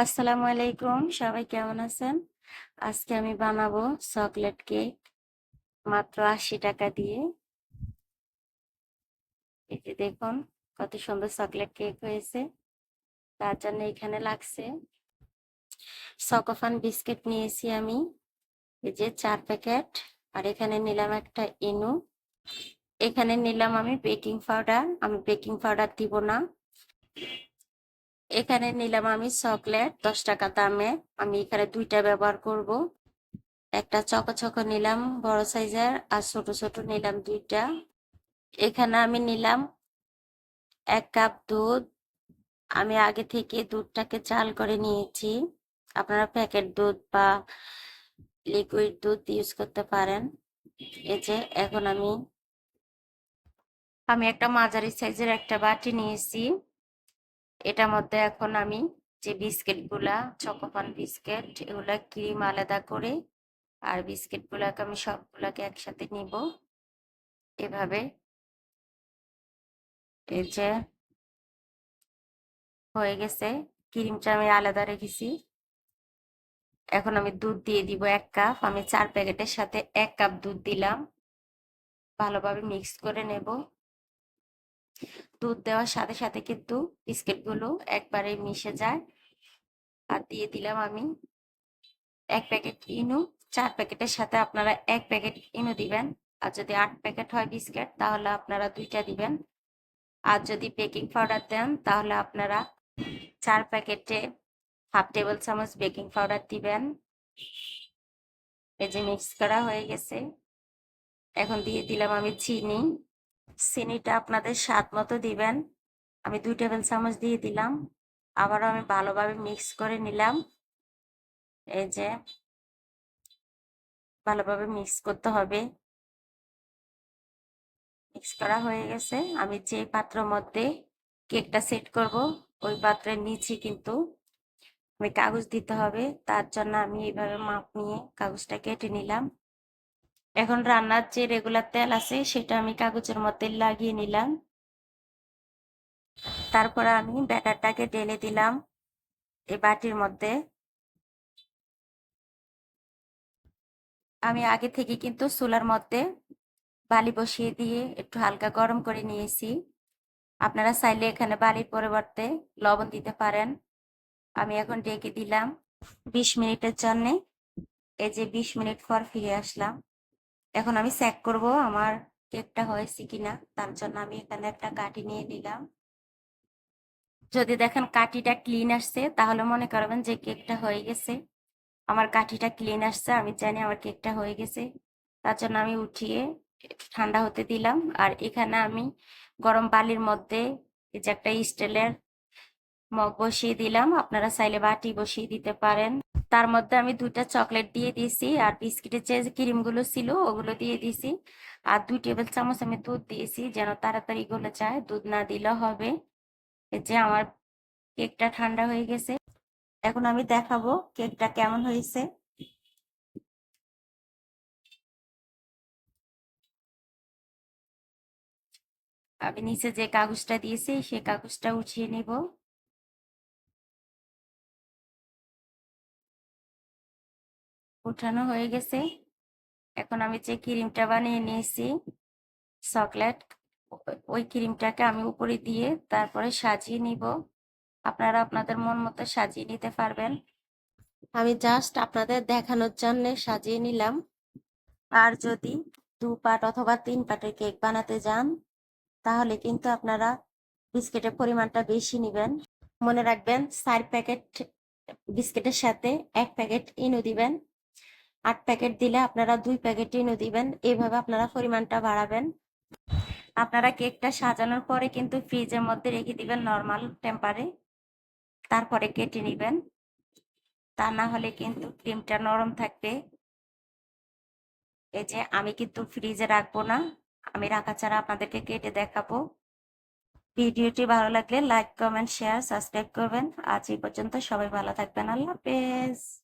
আসসালামু আলাইকুম, সবাই কেমন আছেন? আজকে আমি বানাবো চকলেট কেক, মাত্র আশি টাকা দিয়ে। এই যে দেখুন, কত সুন্দর চকলেট কেক হয়েছে, তার জন্য এখানে লাগছে সকোফান বিস্কিট নিয়েছি আমি, এই যে চার প্যাকেট, আর এখানে নিলাম একটা ইনু। এখানে নিলাম আমি বেকিং পাউডার, আমি বেকিং পাউডার দিব না। এখানে নিলাম আমি চকলেট, দশ টাকা দামে। আমি এখানে দুইটা ব্যবহার করব। একটা চকো চকো নিলাম, বড় সাইজের, আর ছোট ছোট নিলাম দুইটা। এখানে আমি নিলাম এক কাপ দুধ। আমি আগে থেকে দুধটাকে চাল করে নিয়েছি। আপনারা প্যাকেট দুধ বা লিকুইড দুধ ইউজ করতে পারেন। এই যে, এখন আমি আমি একটা মাঝারি সাইজের একটা বাটি নিয়েছি। এটার মধ্যে এখন আমি যে বিস্কিটগুলা চকোপান বিস্কিট, এগুলা ক্রিম আলাদা করে আর বিস্কিট গুলাকে আমি সবগুলাকে একসাথে নিব। এভাবে এই যে হয়ে গেছে। ক্রিমটা আমি আলাদা রেখেছি। এখন আমি দুধ দিয়ে দিব এক কাপ। আমি চার প্যাকেটের সাথে এক কাপ দুধ দিলাম। ভালোভাবে মিক্স করে নেব। দুধ দেওয়ার সাথে সাথে কিন্তু বিস্কিটগুলো একবারে মিশে যায়। আর দিয়ে দিলাম আমি এক প্যাকেট ইনু। চার প্যাকেটের সাথে আপনারা এক প্যাকেট ইনু দিবেন। আর যদি আট প্যাকেট হয় বিস্কিট, তাহলে আপনারা দুইটা দিবেন। আর যদি বেকিং পাউডার দেন, তাহলে আপনারা চার প্যাকেটে হাফ টেবিল চামচ বেকিং পাউডার দিবেন। এই যে মিক্স করা হয়ে গেছে। এখন দিয়ে দিলাম আমি চিনি। চিনিটা আপনাদের স্বাদ মতো দিবেন। আমি দুই টেবিল চামচ দিয়ে দিলাম। আবারও আমি ভালোভাবে মিক্স করে নিলাম। এই যে, ভালোভাবে মিক্স করতে হবে। মিক্স করা হয়ে গেছে। আমি যে পাত্র মধ্যে কেকটা সেট করব, ওই পাত্রের নিচে কিন্তু আমি কাগজ দিতে হবে। তার জন্য আমি এইভাবে মাপ নিয়ে কাগজটা কেটে নিলাম। এখন রান্নার যে রেগুলার তেল আছে, সেটা আমি কাগজের মধ্যে লাগিয়ে নিলাম। তারপরে আমি ব্যাটারটাকে ঢেলে দিলাম এই বাটির মধ্যে। আমি আগে থেকে কিন্তু চুলার মধ্যে বালি বসিয়ে দিয়ে একটু হালকা গরম করে নিয়েছি। আপনারা চাইলে এখানে বালির পরিবর্তে লবণ দিতে পারেন। আমি এখন ডেকে দিলাম বিশ মিনিটের জন্যে। এই যে বিশ মিনিট পর ফিরে আসলাম। এখন আমি চেক করব আমার কেকটা হয়েছে কিনা, তার জন্য আমি এখানে একটা কাঠি নিয়ে নিলাম। যদি দেখেন কাঠিটা ক্লিন আসছে, তাহলে মনে করবেন যে কেকটা হয়ে গেছে। আমার কাঠিটা ক্লিন আসছে, আমি জানি আমার কেকটা হয়ে গেছে। তার জন্য আমি উঠিয়ে ঠান্ডা হতে দিলাম। আর এখানে আমি গরম বালির মধ্যে এই যে একটা স্টিলের মগ বসিয়ে দিলাম। আপনারা চাইলে বাটি বসিয়ে দিতে পারেন। তার মধ্যে আমি দুইটা চকলেট দিয়ে দিয়েছি, আর বিস্কিটের যে ক্রিমগুলো ছিল ওগুলো দিয়ে দিয়েছি। আর দুই টেবিল চামচ আমি দুধ দিয়েছি, যেন তাড়াতাড়ি গলে যায়, দুধ না দিলে হবে। যে আমার কেকটা ঠান্ডা হয়ে গেছে। এখন আমি দেখাবো কেকটা কেমন হয়েছে। আমি নিচে যে কাগজটা দিয়েছি, সেই কাগজটা উঠিয়ে নিব। উঠানো হয়ে গেছে। এখন আমি যে ক্রিমটা বানিয়ে নিয়েছি, চকলেট ওই ক্রিমটাকে আমি উপরে দিয়ে তারপরে সাজিয়ে নিব। আপনারা আপনাদের মন মতো সাজিয়ে নিতে পারবেন। আমি জাস্ট আপনাদের দেখানোর জন্য সাজিয়ে নিলাম। আর যদি দু পাট অথবা তিন পাটের কেক বানাতে যান, তাহলে কিন্তু আপনারা বিস্কিটের পরিমাণটা বেশি নেবেন। মনে রাখবেন, চার প্যাকেট বিস্কিটের সাথে এক প্যাকেট ইনো দিবেন। আট প্যাকেট দিলে আপনারা দুই প্যাকেট ইনো দিবেন। এইভাবে আপনারা পরিমাণটা বাড়াবেন। আপনারা কেকটা সাজানোর পরে কিন্তু ফ্রিজের মধ্যে রেখে দিবেন নর্মাল টেম্পারে। তারপরে কেটে নেবেন। তা না হলে কিন্তু ক্রিমটা নরম থাকবে। এই যে আমি কিন্তু ফ্রিজে রাখব না। আমি রাখা ছাড়া আপনাদেরকে কেটে দেখাবো। ভিডিওটি ভালো লাগলে লাইক, কমেন্ট, শেয়ার, সাবস্ক্রাইব করবেন। আজ এই পর্যন্ত সবাই ভালো থাকবেন। আল্লাহ হাফেজ।